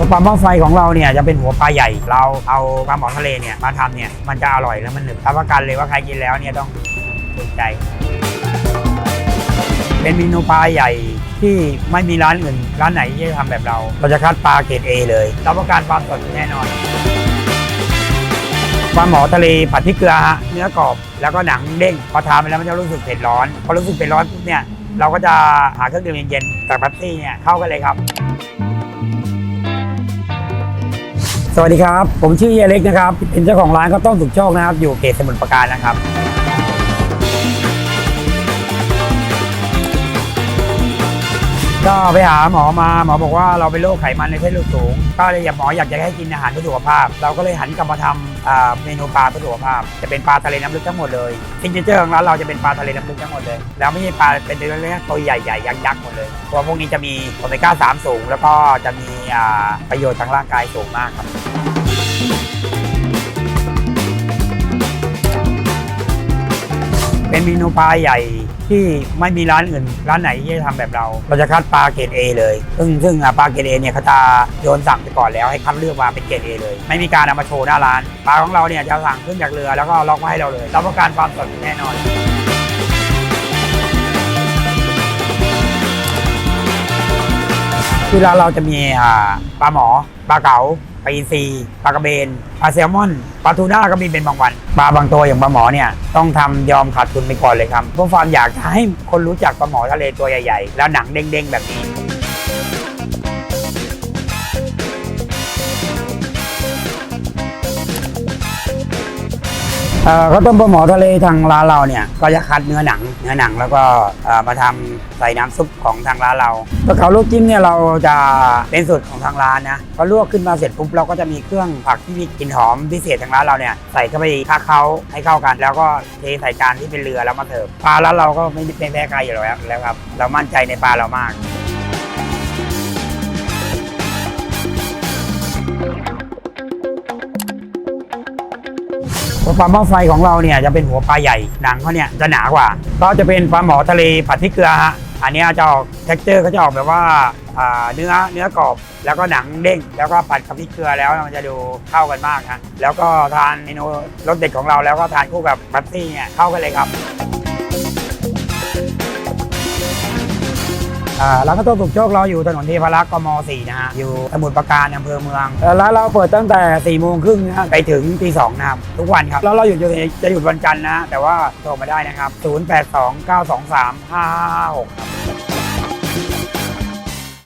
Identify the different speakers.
Speaker 1: ตัวปลาหม้อไฟของเราเนี่ยจะเป็นหัวปลาใหญ่ เราเอาปลาหมอทะเลเนี่ยมาทำเนี่ยมันจะอร่อยแล้วมันหนึบรับประกันเลยว่าใครกินแล้วเนี่ยต้องถูกใจ เป็นเมนูปลาใหญ่ที่ไม่มีร้านอื่น ร้านไหนที่จะทำแบบเรา เราจะคัดปลาเกรด A เลยรับประกันความสดแน่นอนปลาหมอทะเลผัดพริกเกลือฮะเนื้อกรอบแล้วก็หนังเด้งพอทานไปแล้วมันจะรู้สึกเผ็ดร้อน พอรู้สึกเผ็ดร้อนปุ๊บเนี่ยเราก็จะหาเครื่องดื่มเย็นๆจากแป๊บซี่เนี่ยเข้ากันเลยครับ สวัสดีครับ ผมชื่อเยเล็กนะครับ เป็นเจ้าของร้านข้าวต้มสุกโชคนะครับ อยู่เขตสมุทรปราการนะครับ ก็ไปหาหมอมาหมอบอกว่าเราเป็นโรคไขมันในเส้นเลือดสูง ก็เลยอยากหมออยากจะให้กินอาหารเพื่อสุขภาพ เราก็เลยหันกลับมาทำเมนูปลาเพื่อสุขภาพ จะเป็นปลาทะเลน้ำลึกทั้งหมดเลยซิงเกิลของร้านเราจะเป็นปลาทะเลน้ำลึกทั้งหมดเลย แล้วไม่ใช่ปลาเป็นเนื้อตัวใหญ่ๆยักษ์ๆหมดเลยตัวพวกนี้จะมีโอเมก้า3สูง แล้วก็จะมีประโยชน์ทางร่างกายสูงมากครับ เป็นเมนูปลาใหญ่ที่ไม่มีร้านอื่น ร้านไหนที่จะทำแบบเรา เราจะคัดปลาเกรด A เลย ซึ่งซึ่งปลาเกรด A เนี่ยเขาจะโยนสั่งไปก่อนแล้วให้คัดเลือกมาเป็นเกรด A เลย ไม่มีการเอามาโชว์หน้าร้าน ปลาของเราเนี่ยจะสั่งขึ้นจากเรือแล้วก็ล็อกมาให้เราเลยรับประกันความสดแน่นอนที่ร้านเราจะมีปลาหมอปลาเก๋า ปลาอินทรีปลากระเบนปลาแซลมอนปลาทูน่าก็มีเป็นบางวันปลาบางตัวอย่างปลาหมอเนี่ยต้องทำยอมขาดทุนไปก่อนเลยครับเพราะความอยากให้คนรู้จักปลาหมอทะเลตัวใหญ่ ๆ แล้วหนังเด้งๆแบบนี้ ข้าวต้มปลาหมอทะเลทางร้านเราเนี่ยก็จะคัดเนื้อหนังเนื้อหนังแล้วก็มาทำใส่น้ำซุปของทางร้านเราปลาเก๋าลูกจิ้มเนี่ยเราจะเป็นสูตรของทางร้านนะพอลวกขึ้นมาเสร็จปุ๊บเราก็จะมีเครื่องผักที่มีกลิ่นหอมพิเศษทางร้านเราเนี่ยใส่เข้าไปคาเขาให้เข้ากัน แล้วก็เทใส่จานที่เป็นเรือแล้วมาเสิร์ฟปลาร้านเราก็ไม่ไม่แพ้ใครอยู่แล้วแล้วครับเรามั่นใจในปลาเรามาก ตัวปลาหม้อไฟของเราเนี่ยจะเป็นหัวปลาใหญ่หนังเขาเนี่ยจะหนากว่าก็จะเป็นปลาหมอทะเลผัดพริกเกลือฮะอันนี้จะออกเท็กเจอร์เขาจะออกแบบว่าอ่าเนื้อเนื้อกรอบแล้วก็หนังเด้ง แล้วก็ผัดกับพริกเกลือแล้วมันจะดูเข้ากันมากฮะแล้วก็ทานเมนูรสเด็ดของเราแล้วก็ทานคู่กับบัตตี้เนี่ยเข้ากันเลยครับ อ่าร้านข้าวต้มสุกโชคเราอยู่ถนนเทพารักษ์กม 4 นะฮะอยู่สมุทรปราการอำเภอเมืองเอ่อร้านเราเปิดตั้งแต่4โมงครึ่งนะฮะไปถึงตีสองนะครับทุกวันครับแล้วเราหยุดอยู่จะหยุดวันจันทร์นะฮะแต่ว่าโทรมาได้นะครับ 0829235556ครับ